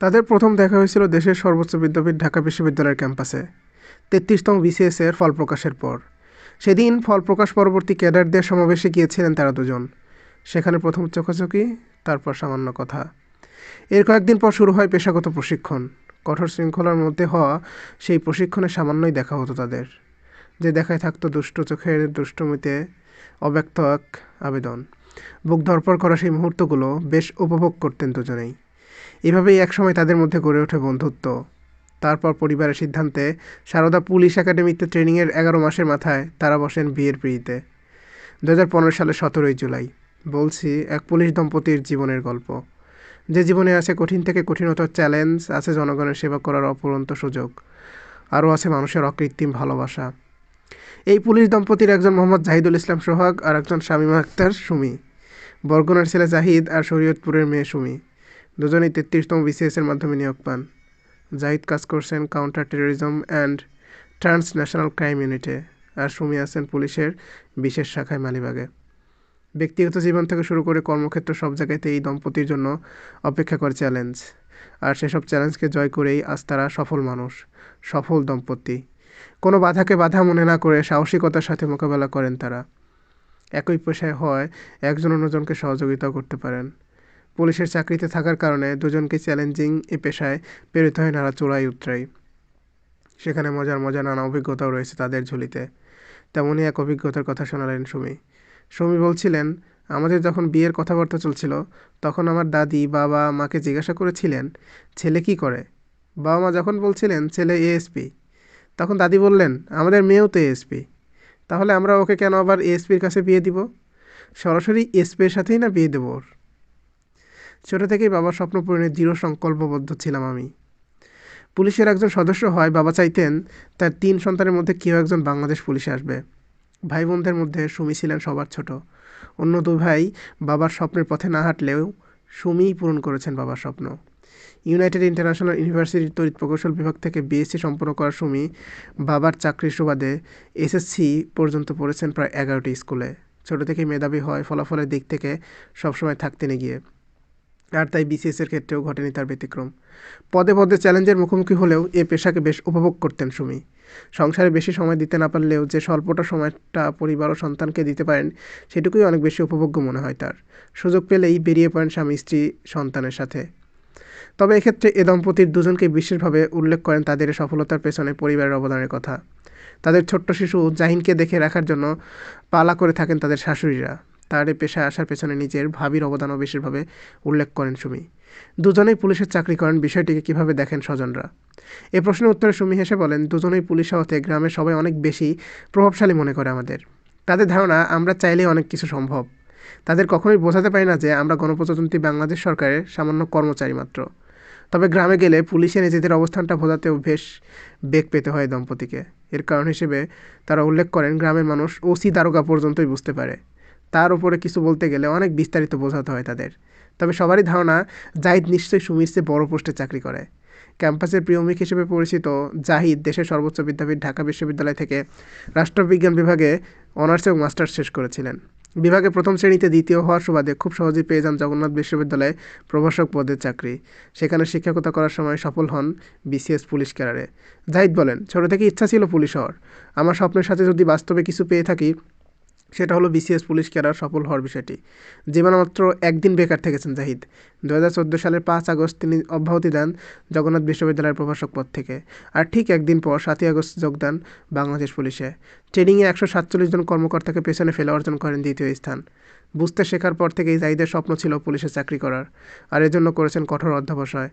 তাদের প্রথম দেখা হয়েছিল দেশের সর্বোচ্চ বিদ্যাপীঠ ঢাকা বিশ্ববিদ্যালয়ের ক্যাম্পাসে। তেত্রিশতম বিসিএসের ফল প্রকাশের পর। সেদিন ফল প্রকাশ পরবর্তী ক্যাডারদের সমাবেশে গিয়েছিলেন তারা দুজন। সেখানে প্রথম চোখাচোখি, তারপর সামান্য কথা। এর কয়েকদিন পর শুরু হয় পেশাগত প্রশিক্ষণ। কঠোর শৃঙ্খলার মধ্যে হওয়া সেই প্রশিক্ষণে সামান্যই দেখা হতো তাদের। যে দেখায় থাকতো দুষ্ট চোখের দুষ্টমিতে অব্যক্ত এক আবেদন। বুক ধরপর করা সেই মুহূর্তগুলো বেশ উপভোগ করতেন দুজনেই। এভাবেই একসময় তাদের মধ্যে গড়ে ওঠে বন্ধুত্ব। তারপর পরিবারের সিদ্ধান্তে সারদা পুলিশ একাডেমিতে ট্রেনিংয়ের এগারো মাসের মাথায় তারা বসেন বিয়ের পিড়িতে। দু হাজার পনেরো সালের সতেরোই জুলাই। বলছি, এক পুলিশ দম্পতির জীবনের গল্প। যে জীবনে আছে কঠিন থেকে কঠিনতর চ্যালেঞ্জ, আছে জনগণের সেবা করার অপরন্ত সুযোগ, আরও আছে মানুষের অকৃত্রিম ভালোবাসা। এই পুলিশ দম্পতির একজন মোহাম্মদ জাহিদুল ইসলাম সোহাগ আর একজন শামীমা আক্তার সুমি। বরগুনার ছেলে জাহিদ আর শরীয়তপুরের মেয়ে সুমি। দুজনেই তেত্রিশতম বিসিএসের মাধ্যমে নিয়োগ পান। জাহিদ কাজ করছেন counter terrorism and transnational crime ইউনিটে আর সুমি আছেন পুলিশের বিশেষ শাখায় মালিবাগে। ব্যক্তিগত জীবন থেকে শুরু করে কর্মক্ষেত্র সব জায়গাতে এই দম্পতির জন্য অপেক্ষা করে চ্যালেঞ্জ আর সেসব চ্যালেঞ্জকে জয় করেই আজ তারা সফল মানুষ, সফল দম্পতি। কোনো বাধাকে বাধা মনে না করে সাহসিকতার সাথে মোকাবেলা করেন তারা। একই পেশায় হয় একজন অন্যজনকে সহযোগিতাও করতে পারেন। পুলিশের চাকরিতে থাকার কারণে দুজনকে চ্যালেঞ্জিং এ পেশায় প্রেরিত হয় নানা চোরাই উতরাই সেখানে মজার মজার নানা অভিজ্ঞতাও রয়েছে তাদের ঝুলিতে। তেমনই এক অভিজ্ঞতার কথা শোনালেন সুমি। সুমি বলছিলেন, আমাদের যখন বিয়ের কথাবার্তা চলছিল, তখন আমার দাদি, বাবা, মাকে জিজ্ঞাসা করেছিলেন, ছেলে কি করে? বাবা মা যখন বলছিলেন, ছেলে এএসপি তখন দাদি বললেন, আমাদের মেয়েও তো এএসপি তাহলে আমরা ওকে কেন আবার এএসপির কাছে বিয়ে দিব? সরাসরি এসপির সাথেই না বিয়ে দেবো ওর? ছোটো থেকেই বাবার স্বপ্ন পূরণের দৃঢ় সংকল্পবদ্ধ ছিলাম আমি। পুলিশের একজন সদস্য হয়, বাবা চাইতেন তার তিন সন্তানের মধ্যে কেউ একজন বাংলাদেশ পুলিশে আসবে। ভাই বোনদের মধ্যে সুমি ছিলেন সবার ছোট। অন্য দু ভাই বাবার স্বপ্নের পথে না হাঁটলেও সুমিই পূরণ করেছেন বাবার স্বপ্ন। ইউনাইটেড ইন্টারন্যাশনাল ইউনিভার্সিটির তড়িৎ প্রকৌশল বিভাগ থেকে বিএসসি সম্পন্ন করা সুমি বাবার চাকরির সুবাদে এসএসসি পর্যন্ত পড়েছেন প্রায় এগারোটি স্কুলে। ছোট থেকেই মেধাবী হয়, ফলাফলের দিক থেকে সবসময় থাকতেন এগিয়ে। আর তাই বিসিএসের ক্ষেত্রেও ঘটেনি তার ব্যতিক্রম। পদে পদে চ্যালেঞ্জের মুখোমুখি হলেও এ পেশাকে বেশ উপভোগ করতেন সুমি। সংসারে বেশি সময় দিতে না পারলেও যে স্বল্পটা সময়টা পরিবার ও সন্তানকে দিতে পারেন, সেটুকুই অনেক বেশি উপভোগ্য মনে হয় তার। সুযোগ পেলেই বেরিয়ে পড়েন স্বামী, স্ত্রী, সন্তানের সাথে। তবে এক্ষেত্রে এ দম্পতির দুজনকে বিশেষভাবে উল্লেখ করেন তাদের সফলতার পেছনে পরিবারের অবদানের কথা। তাদের ছোট্ট শিশু জাহিনকে দেখে রাখার জন্য পালা করে থাকেন তাদের শাশুড়িরা। তার এই পেশায় আসার পেছনে নিজের ভাবির অবদানও বিশেষভাবে উল্লেখ করেন সুমি। দুজনেই পুলিশের চাকরি করেন, বিষয়টিকে কীভাবে দেখেন স্বজনরা? এ প্রশ্নের উত্তরে সুমি হেসে বলেন, দুজনেই পুলিশ হওয়াতে গ্রামের সবাই অনেক বেশি প্রভাবশালী মনে করে আমাদের। তাদের ধারণা, আমরা চাইলেই অনেক কিছু সম্ভব। তাদের কখনোই বোঝাতে পারি না যে আমরা গণপ্রজাতন্ত্রী বাংলাদেশ সরকারের সামান্য কর্মচারী মাত্র। তবে গ্রামে গেলে পুলিশে নিজেদের অবস্থানটা বোঝাতেও বেশ বেগ পেতে হয় দম্পতিকে। এর কারণ হিসেবে তারা উল্লেখ করেন, গ্রামের মানুষ ওসি, দারোগা পর্যন্তই বুঝতে পারে। তার উপরে কিছু বলতে গেলে অনেক বিস্তারিত বোঝাতে হয় তাদের। তবে সবারই ধারণা, জাহিদ নিশ্চয়ই চেয়ে বড় পোস্টে চাকরি করে। ক্যাম্পাসের প্রিয়মিক হিসেবে পরিচিত জাহিদ দেশের সর্বোচ্চ বিদ্যাপীঠ ঢাকা বিশ্ববিদ্যালয় থেকে রাষ্ট্রবিজ্ঞান বিভাগে অনার্স এবং মাস্টার্স শেষ করেছিলেন। বিভাগে প্রথম শ্রেণীতে দ্বিতীয় হওয়ার সুবাদে খুব সহজেই পেয়ে যান জগন্নাথ বিশ্ববিদ্যালয়ে প্রভাষক পদের চাকরি। সেখানে শিক্ষকতা করার সময় সফল হন বিসিএস পুলিশ ক্যাডারে। জাহিদ বলেন, ছোটো থেকে ইচ্ছা ছিল পুলিশ হওয়ার। আমার স্বপ্নের সাথে যদি বাস্তবে কিছু পেয়ে থাকি সেটা হলো বিসিএস পুলিশ ক্যাডার সফল হওয়ার বিষয়টি। জীবনে মাত্র একদিন বেকার থেকেছেন জাহিদ। দু হাজার চোদ্দ সালের পাঁচ আগস্ট তিনি অব্যাহতি দেন জগন্নাথ বিশ্ববিদ্যালয়ের প্রভাষক পদ থেকে। আর ঠিক একদিন পর, সাতই আগস্ট যোগদান বাংলাদেশ পুলিশে। ট্রেনিংয়ে একশো সাতচল্লিশ জন কর্মকর্তাকে পেছনে ফেলে অর্জন করেন দ্বিতীয় স্থান। বুঝতে শেখার পর থেকেই জাহিদের স্বপ্ন ছিল পুলিশে চাকরি করার, আর এজন্য করেছেন কঠোর অধ্যাবসায়।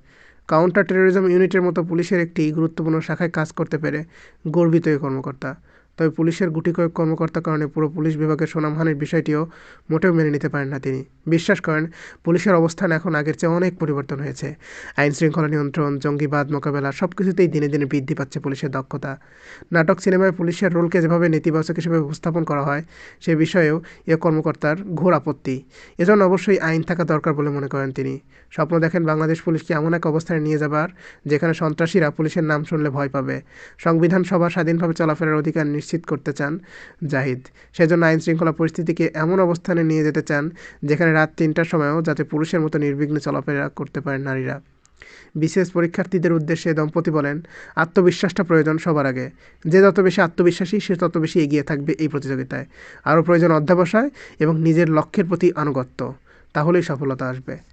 কাউন্টার টেরোরিজম ইউনিটের মতো পুলিশের একটি গুরুত্বপূর্ণ শাখায় কাজ করতে পেরে গর্বিত এই কর্মকর্তা। তবে পুলিশের গুটি কয়েক কর্মকর্তার কারণে পুরো পুলিশ বিভাগের সুনামহানির বিষয়টিও মোটেও মেনে নিতে পারেন না তিনি। বিশ্বাস করেন, পুলিশের অবস্থান এখন আগের চেয়ে অনেক পরিবর্তন হয়েছে। আইন শৃঙ্খলা নিয়ন্ত্রণ, জঙ্গিবাদ মোকাবেলা সব কিছুতেই দিনে দিনে বৃদ্ধি পাচ্ছে পুলিশের দক্ষতা। নাটক, সিনেমায় পুলিশের রোলকে যেভাবে নেতিবাচক হিসেবে উপস্থাপন করা হয়, সে বিষয়েও এ কর্মকর্তার ঘোর আপত্তি। এজন্য অবশ্যই আইন থাকা দরকার বলে মনে করেন তিনি। স্বপ্ন দেখেন বাংলাদেশ পুলিশকে এমন এক অবস্থানে নিয়ে যাবার, যেখানে সন্ত্রাসীরা পুলিশের নাম শুনলে ভয় পাবে। সংবিধান সভা স্বাধীনভাবে চলাফেরার অধিকার নিশ্চিত করতে চান জাহিদ। সেজন্য আইন শৃঙ্খলা পরিস্থিতিকে এমন অবস্থানে নিয়ে যেতে চান, যেখানে রাত তিনটার সময়ও যাতে পুরুষের মতো নির্বিঘ্নে চলাফেরা করতে পারেন নারীরা। বিশেষ পরীক্ষার্থীদের উদ্দেশ্যে দম্পতি বলেন, আত্মবিশ্বাসটা প্রয়োজন সবার আগে। যে যত বেশি আত্মবিশ্বাসী, সে তত বেশি এগিয়ে থাকবে এই প্রতিযোগিতায়। আরও প্রয়োজন অধ্যাবসায় এবং নিজের লক্ষ্যের প্রতি আনুগত্য। তাহলেই সফলতা আসবে।